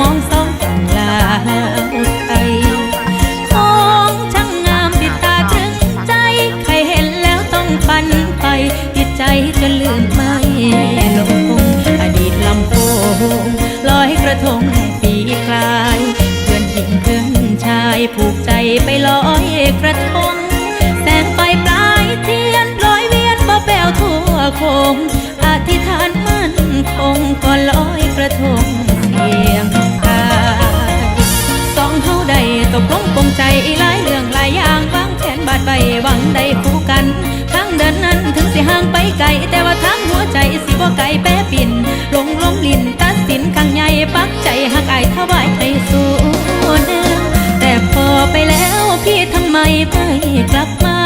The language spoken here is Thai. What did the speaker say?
มองสองกลาไทยของช่างงามติดตาตรึงใจ ใครเห็นแล้วต้องปันไปติดใจจนลืมไม่ลงคงอดีตลำโพงลอยกระทงปีกลาย เพื่อนหญิงเพื่อนชายผูกใจไปลอยกระทง แสงไฟปลายเทียนลอยเวียนบ่แปวทั่วคงอธิษฐานมั่นคงก่อนลอยกระทง ปงใจหลายเรื่องหลายอย่างวางแผนบาดใบหวังได้คู่กันทั้งเดินนั้นถึงสิห่างไปไกล แต่ว่าทางหัวใจสิบ่ไกลแปรปิ่นลงลงมลินตัดสินขังใหญ่ปักใจหักไอายถวายไปสู่เดิงแต่พอไปแล้วพี่ทำไมไม่กลับมา